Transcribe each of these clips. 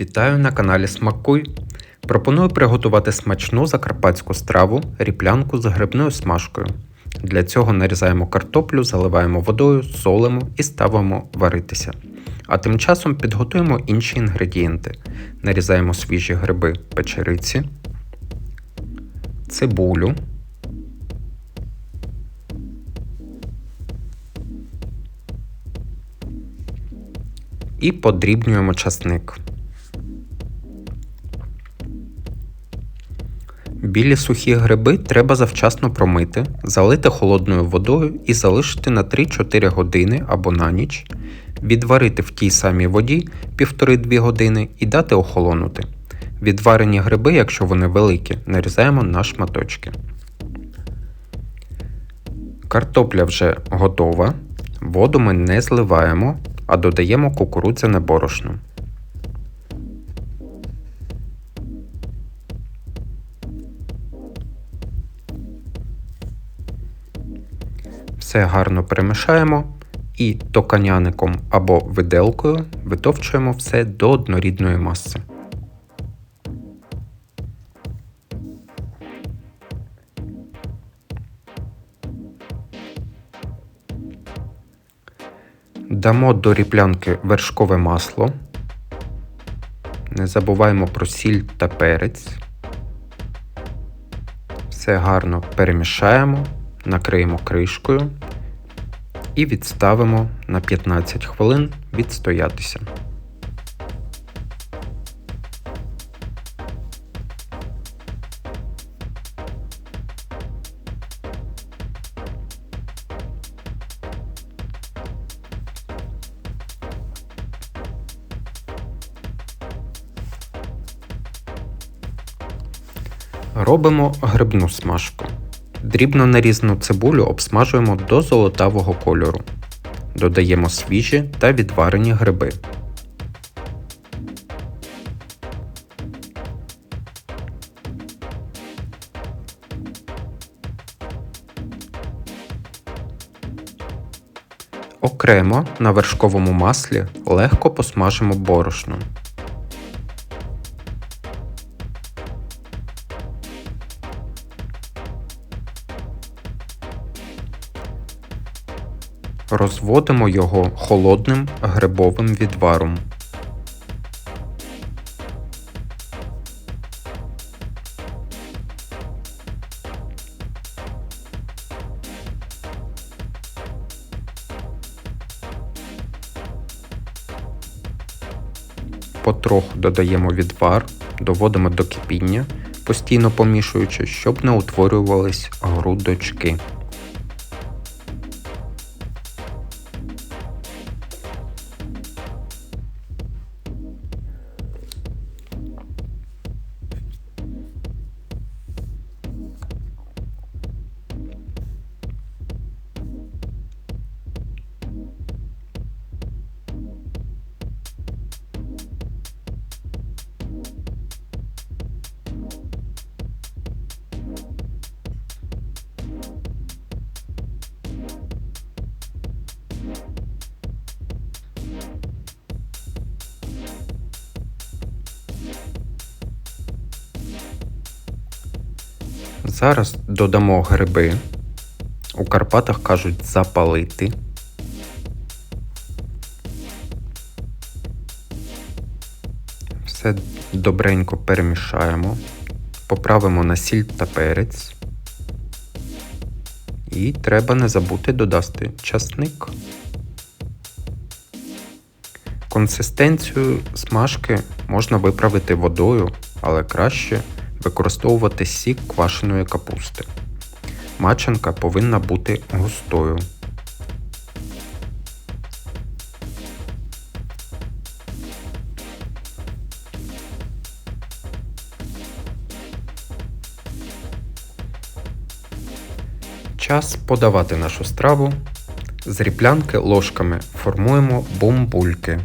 Вітаю на каналі Смакуй. Пропоную приготувати смачну закарпатську страву ріплянку з грибною смажкою. Для цього нарізаємо картоплю, заливаємо водою, солимо і ставимо варитися. А тим часом підготуємо інші інгредієнти. Нарізаємо свіжі гриби печериці, цибулю, і подрібнюємо часник. Білі сухі гриби треба завчасно промити, залити холодною водою і залишити на 3-4 години або на ніч, відварити в тій самій воді 1,5-2 години і дати охолонути. Відварені гриби, якщо вони великі, нарізаємо на шматочки. Картопля вже готова. Воду ми не зливаємо, а додаємо кукурудзяне борошно. Все гарно перемішаємо і токаняником або виделкою витовчуємо все до однорідної маси. Дамо до ріплянки вершкове масло. Не забуваємо про сіль та перець. Все гарно перемішаємо, накриємо кришкою і відставимо на 15 хвилин відстоятися. Робимо грибну смажку. Дрібно нарізану цибулю обсмажуємо до золотавого кольору. Додаємо свіжі та відварені гриби. Окремо на вершковому маслі легко посмажимо борошно. Розводимо його холодним грибовим відваром. Потроху додаємо відвар, доводимо до кипіння, постійно помішуючи, щоб не утворювались грудочки. Зараз додамо гриби. У Карпатах кажуть запалити. Все добренько перемішаємо, поправимо на сіль та перець. І треба не забути додати часник. Консистенцію смажки можна виправити водою, але краще використовувати сік квашеної капусти. Маченка повинна бути густою. Час подавати нашу страву. З ріплянки ложками формуємо бомбульки.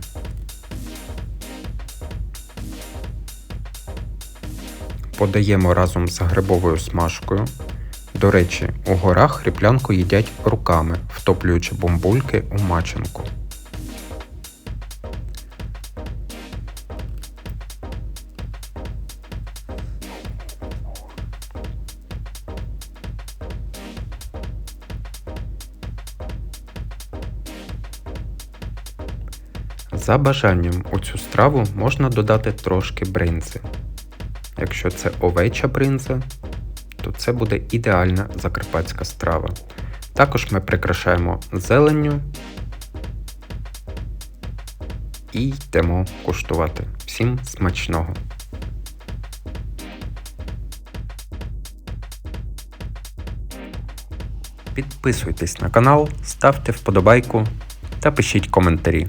подаємо разом з грибовою смажкою. До речі, у горах ріплянку їдять руками, втоплюючи бомбульки у маченку. За бажанням у цю страву можна додати трошки бринзи. Якщо це овеча бринза, то це буде ідеальна закарпатська страва. Також ми прикрашаємо зеленню і йдемо куштувати. Всім смачного! Підписуйтесь на канал, ставте вподобайку та пишіть коментарі.